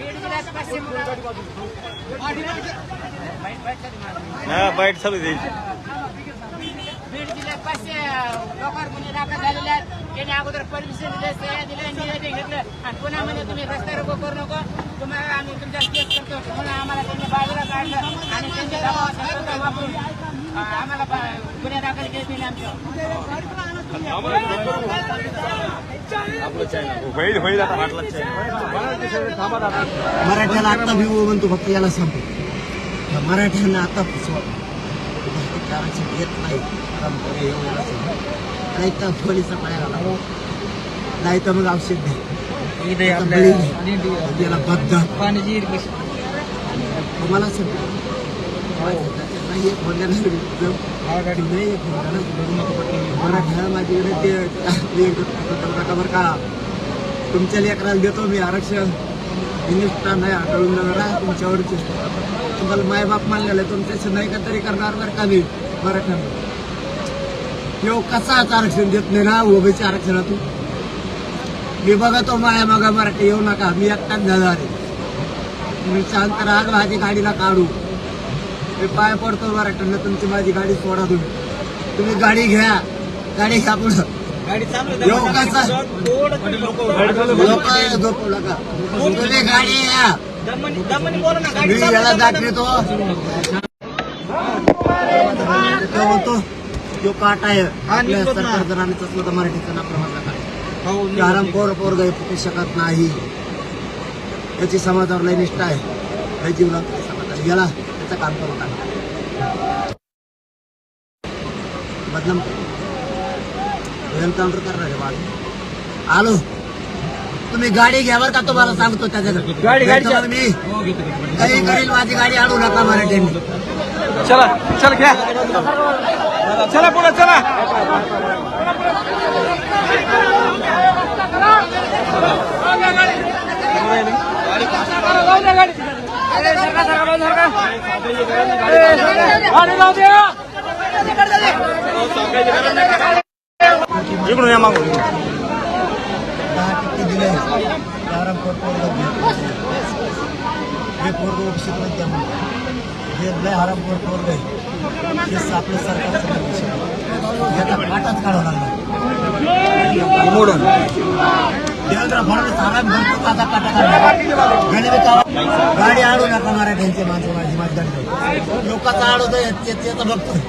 पाचशे बाईट चालू देईल बीड जिल्ह्यात पाचशे लोकांवर गुन्हे दाखल झालेले आहेत. त्यांनी अगोदर परमिशन दिले सह्या दिल्या निवेदन घेतलं. आणि पुन्हा म्हणजे तुम्ही रस्ता रोको करू नको. तुम्हाला आम्ही तुमच्या केस करतो. म्हणून आम्हाला त्यांनी बाजूला काढलं आणि त्यांच्या दबावाचा वापरून आम्हाला गुन्हे दाखल केले त्यांनी आमच्यावर. होईल होईल आता वाटलं मराठ्याला आता भिवू म्हणतो फक्त याला सांगतो. मराठ्यांना आता फसवा. आरक्षण येत नाही. तर पोलिसा लावा. नाही तर मग औषध घे. याला बद्ध तुम्हाला सांगतो. नाही एक जाऊ. नाही एक बोलल्यानं. मराठा माझ्याकडे ते नका बरं का तुमच्या लेकराला देतो मी आरक्षण. निष्ठा नाही आढळून जरा तुमच्यावरची. तुम्हाला मायबाप मानलेलं आहे तुमच्याशी नाही का तरी करणार बरं का मी? मराठ्यांना यो कसाच आरक्षण देत नाही ना ओबीसी आरक्षणातून? मी बघतो माया मागा मराठी येऊ नका मी एकटाच झाला आहे. तुम्ही शांत राहा माझी गाडीला काढू. मी पाय पडतो मराठ्यांना तुमची माझी गाडी सोडा तुम्ही. तुम्ही गाडी घ्या. गाडी घ्या पुढं. गाडी झोपू नका. तुम्ही गाडी याला आहे, दमनी. दाखवितो. म्हणतो जो काटा आहे. आपल्या निघतो ना. सरकारचा मराठीचा ना प्रमाण पोर पोरग फुटू शकत नाही. याची समाजावर लय निष्ठा आहे. लय जीवनात समाज याला त्याचं काम करू टाका बदनाम एन्काउंटर करणार आहे माझं आलो तुम्ही गाडी घ्या बरं का तुम्हाला सांगतो त्याच्याकडे गाडी गाडी मी काही करील माझी गाडी आणू नका मराठ्यांनी चला चला घ्या चला पुढे चला। इकडून ఇప్పుడు ఏమా ಯಾರಂ ಕೊಟ್ಟವ್ರಿಗೆ ಬೇಕು ಅವ್ರಿಗೆ ಒಪ್ಪಿಸಿದ್ರು ಅಂತ ಹೇಳಲೇ ಆರಾಮ್ ಕೊಟ್ಟವ್ರಿಗೆ ಎಸ್ आपले सरकार पाठच काढवणार देवेंद्र फडणवीस आराम भरतो काचा काटा. गाडी आणू नका मराठ्यांची माणसं माझी माझी गाडी लोकांचा आडवतोय त्याचं बघतोय.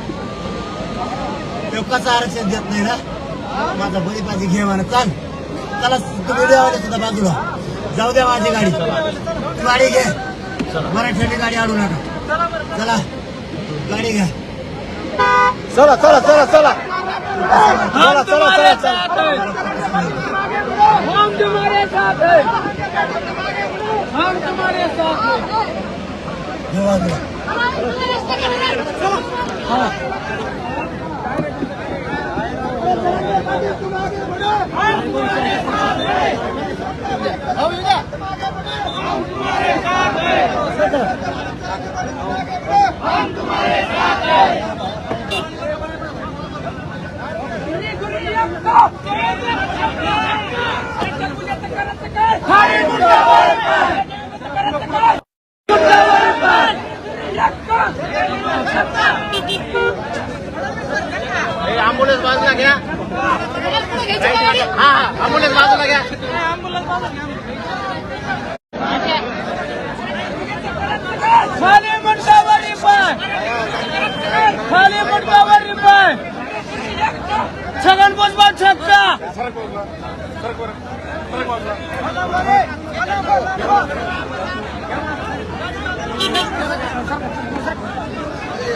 लोकांचं आरक्षण देत नाही ना? माझा बळी पाहिजे घे म्हणा चाल. चला तुम्ही द्यावाले सुद्धा बाजूला. जाऊ द्या माझी गाडी. तू गाडी घे. मराठ्यांनी गाडी आणू नका. चला. गाडी घ्या. चला चला चला चला. चला चला चला चला. हम तुम्हारे साथ हैं। हम तुम्हारे साथ है। घे बाजूला अँबुलन्स बाजूला घ्या. हा हा अँबुलन्स बाजूला घ्या. खाली मुंडावर रिपाय खाली मुंडावर रिपाय छगन भुजबळ छक्का.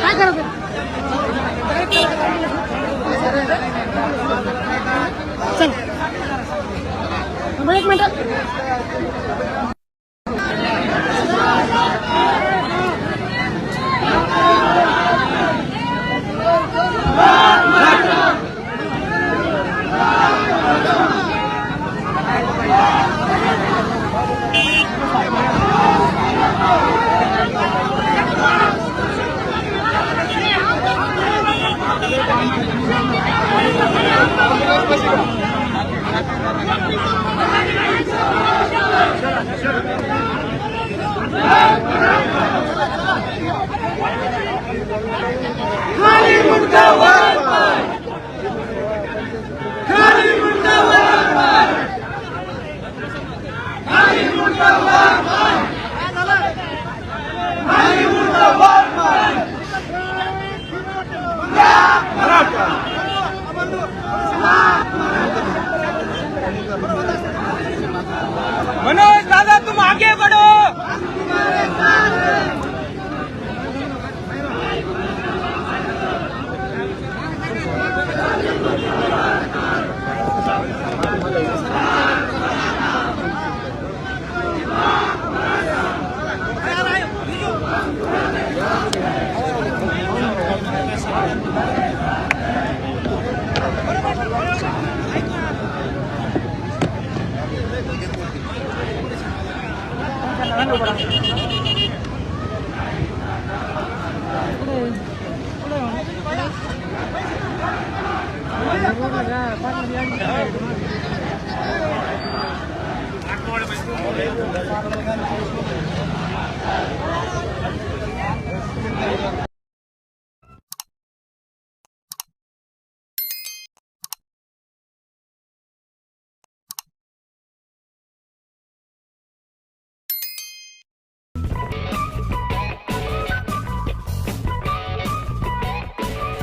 काय करत चल एक मिनिट. Hallelujah.